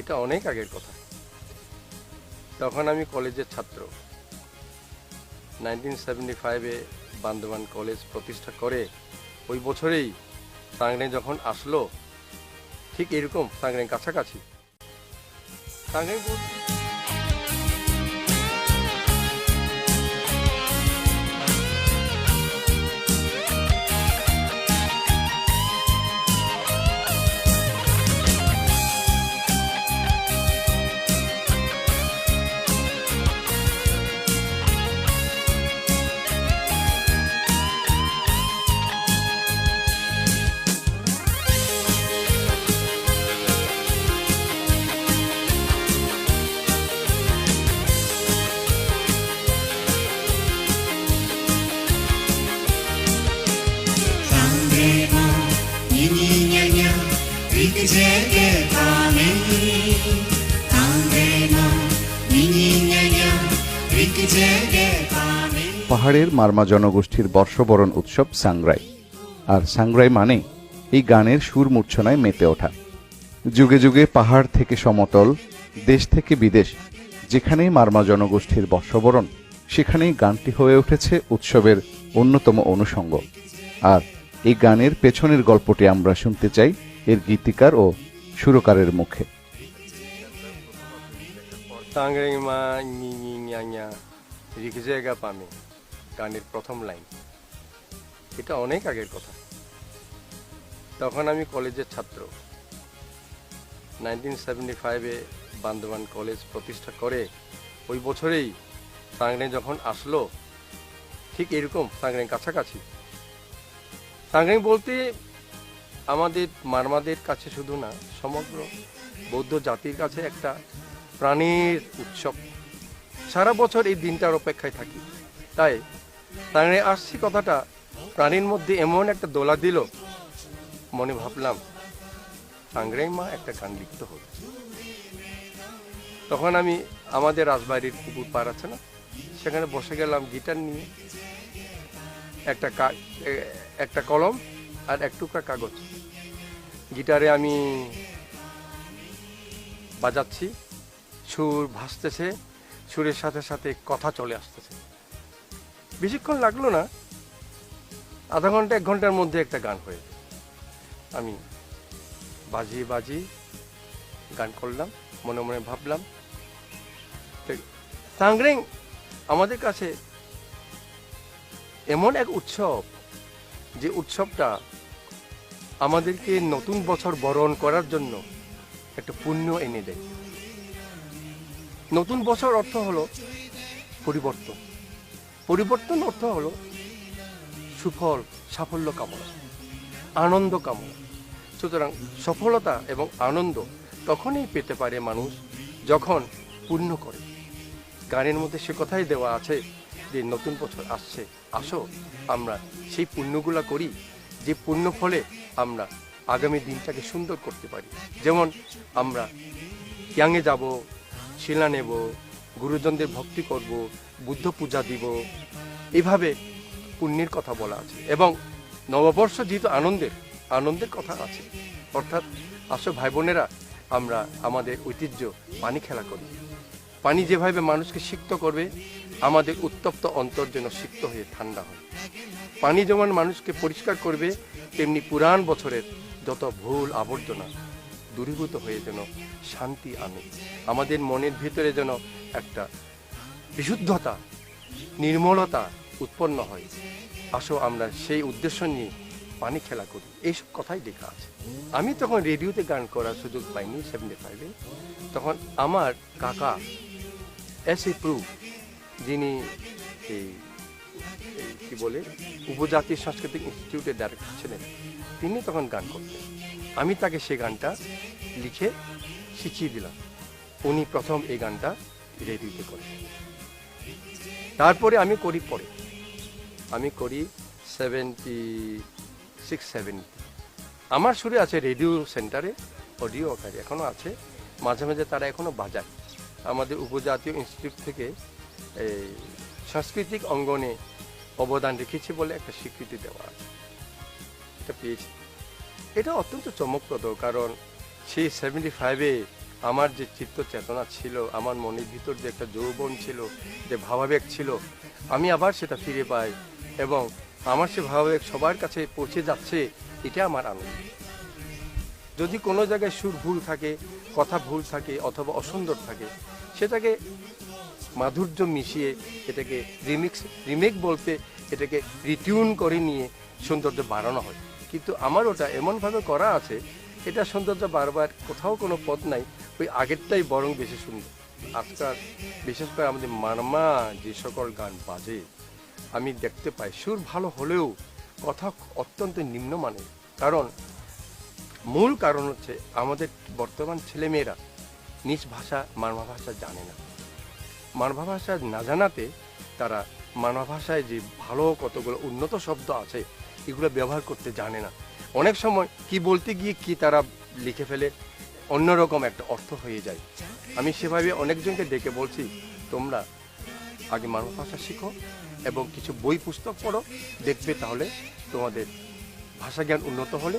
এটা অনেক আগের কথা। তখন আমি কলেজের ছাত্র। নাইনটিন সেভেন্টি ফাইভে বান্দোয়ান কলেজ প্রতিষ্ঠা করে ওই বছরেই সাংরে যখন আসলো, ঠিক এরকম সাংরে কাছাকাছি। সাংরে পাহাড়ের মারমা জনগোষ্ঠীর বর্ষবরণ উৎসব সাংগ্রাই আর সাংগ্রাই মানে এই গানের সুর মূর্ছনায় মেতে ওঠা। যুগে যুগে পাহাড় থেকে সমতল, দেশ থেকে বিদেশ, যেখানেই মারমা জনগোষ্ঠীর বর্ষবরণ, সেখানেই গানটি হয়ে উঠেছে উৎসবের অন্যতম অনুষঙ্গ। আর এই গানের পেছনের গল্পটি আমরা শুনতে চাই এর গীতিকার ও সুরকারের মুখে। গানের প্রথম লাইন। এটা অনেক আগের কথা। তখন আমি কলেজের ছাত্র। নাইনটিন সেভেন্টি ফাইভে বান্দোয়ান কলেজ প্রতিষ্ঠা করে ওই বছরেই সাংরে যখন আসলো, ঠিক এরকম সাংরে কাছাকাছি। সাংরে বলতে আমাদের মারমাদের কাছে শুধু না, সমগ্র বৌদ্ধ জাতির কাছে একটা প্রাণীর উৎসব। সারা বছর এই দিনটার অপেক্ষায় থাকি। তাই তাই আসছি কথাটা, প্রাণীর মধ্যে এমন একটা দোলা দিল, মনে ভাবলাম সাংগ্রাই মা একটা গান লিখতে হবে। তখন আমি আমাদের রাজবাড়ির পুকুর পার আছে না, সেখানে বসে গেলাম গিটার নিয়ে, একটা একটা কলম আর এক টুকরা কাগজ। গিটারে আমি বাজাচ্ছি। সুর ভাসতেছে, সুরের সাথে সাথে কথা চলে আসতেছে। বেশিক্ষণ লাগল না, আধা ঘণ্টা, এক ঘণ্টার মধ্যে একটা গান হয়ে আমি বাজিয়ে বাজিয়ে গান করলাম, মনে মনে ভাবলাম সাংগ্রিং আমাদের কাছে এমন এক উৎসব, যে উৎসবটা আমাদেরকে নতুন বছর বরণ করার জন্য একটা পুণ্য এনে দেয়। নতুন বছর অর্থ হলো পরিবর্তন। পরিবর্তন অর্থ হলো সুফল, সাফল্য কামনা, আনন্দ কামনা। সুতরাং সফলতা এবং আনন্দ তখনই পেতে পারে মানুষ যখন পুণ্য করে। গানের মধ্যে সে কথাই দেওয়া আছে যে, নতুন বছর আসছে, আসো, আমরা সেই পুণ্যগুলা করি। যে পুণ্য ফলে আমরা আগামী দিনটাকে সুন্দর করতে পারি। যেমন আমরা ইয়াংয়ে যাব, শিলা নেব, গুরুজনদের ভক্তি করব, বুদ্ধ পূজা দিব। এভাবে পুণ্যের কথা বলা আছে এবং নববর্ষ যেহেতু আনন্দের আনন্দের কথা আছে, অর্থাৎ আসো ভাই বোনেরা, আমরা আমাদের ঐতিহ্য পানি খেলা করি। পানি যেভাবে মানুষকে সিক্ত করবে আমাদের উত্তপ্ত অন্তর যেন সিক্ত হয়ে ঠান্ডা হয়। পানি যেমন মানুষকে পরিষ্কার করবে, তেমনি পুরাণ বছরের যত ভুল আবর্জনা দূরীভূত হয়ে যেন শান্তি আনে। আমাদের মনের ভিতরে যেন একটা বিশুদ্ধতা, নির্মলতা উৎপন্ন হয়। আসো আমরা সেই উদ্দেশ্য নিয়ে পানি খেলা করি। এইসব কথাই লেখা আছে। আমি তখন রেডিওতে গান করার সুযোগ পাইনি, সেভেন্টি ফাইভে। তখন আমার কাকা এস এ প্রুফ যিনি এই কি বলে, উপজাতি সাংস্কৃতিক ইনস্টিটিউটের ডাইরেক্টর ছিলেন, তিনি তখন গান করতেন। আমি তাকে সে গানটা লিখে শিখিয়ে দিলাম। উনি প্রথম এই গানটা রেডিওতে করেন। তারপরে আমি করি পরে। আমি করি সেভেন্টি সিক্স সেভেন্টি আমার সুরে আছে রেডিও সেন্টারে অডিও আকারে। এখনও আছে। মাঝে মাঝে তারা এখনও বাজায়। আমাদের উপজাতীয় ইনস্টিটিউট থেকে এই সাংস্কৃতিক অঙ্গনে অবদান রেখেছে বলে একটা স্বীকৃতি দেওয়া এটা পেয়েছি। এটা অত্যন্ত চমকপ্রদ, কারণ সেই সেভেন্টি ফাইভে আমার যে চিত্ত চেতনা ছিল, আমার মনের ভিতর যে একটা যৌবন ছিল, যে ভাবাবেগ ছিল, আমি আবার সেটা ফিরে পাই এবং আমার সে ভাবাবেগ সবার কাছে পৌঁছে যাচ্ছে, এটা আমার আনন্দ। যদি কোনো জায়গায় সুর ভুল থাকে, কথা ভুল থাকে অথবা অসুন্দর থাকে, সেটাকে মাধুর্য মিশিয়ে এটাকে রিমিক্স রিমেক বলতে এটাকে রিটিউন করে নিয়ে সৌন্দর্য বাড়ানো হয়। কিন্তু আমার ওটা এমনভাবে করা আছে, এটা সৌন্দর্য বারবার কোথাও কোনো পথ নাই, ওই আগেরটাই বরং বেশি সুন্দর। আজকাল বিশেষ করে আমাদের মারমা যে সকল গান বাজে, আমি দেখতে পাই সুর ভালো হলেও কথা অত্যন্ত নিম্নমানের কারণ মূল কারণ হচ্ছে আমাদের বর্তমান ছেলেমেয়েরা নিজ ভাষা মানবা ভাষা জানে না। মানবা ভাষা না জানাতে তারা মানবা ভাষায় যে ভালো কতগুলো উন্নত শব্দ আছে, এগুলো ব্যবহার করতে জানে না। অনেক সময় কি বলতে গিয়ে কি তারা লিখে ফেলে, অন্যরকম একটা অর্থ হয়ে যায়। আমি সেভাবে অনেকজনকে ডেকে বলছি, তোমরা আগে মানব ভাষা শিখো এবং কিছু বই পুস্তক পড়ো, দেখবে তাহলে তোমাদের ভাষা জ্ঞান উন্নত হলে,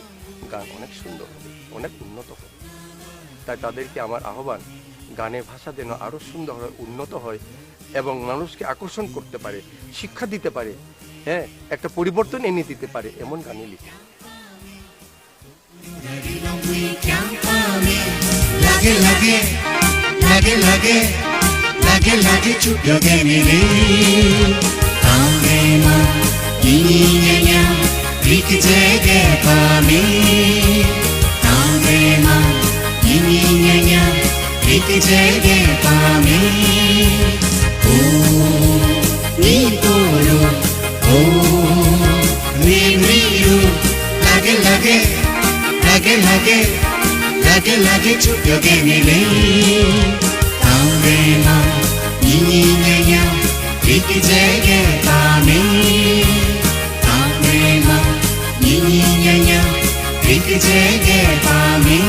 গান অনেক সুন্দর হবে, অনেক উন্নত হবে। তাই তাদেরকে আমার আহ্বান গানের ভাষা যেন আরও সুন্দর হয়, উন্নত হয় এবং মানুষকে আকর্ষণ করতে পারে, শিক্ষা দিতে পারে হ্যাঁ একটা পরিবর্তন এনে দিতে পারে এমন গানই লিখে। జయగేపామి ఓ నీ తోడు ఓ నీ నీరు లగే లగే లగే లగే లగే లగే చుట్టగే నిలే తావేమా నీనేయ ప్రీతి జయగేపామి తావేమా నీనేయ ప్రీతి జయగేపామి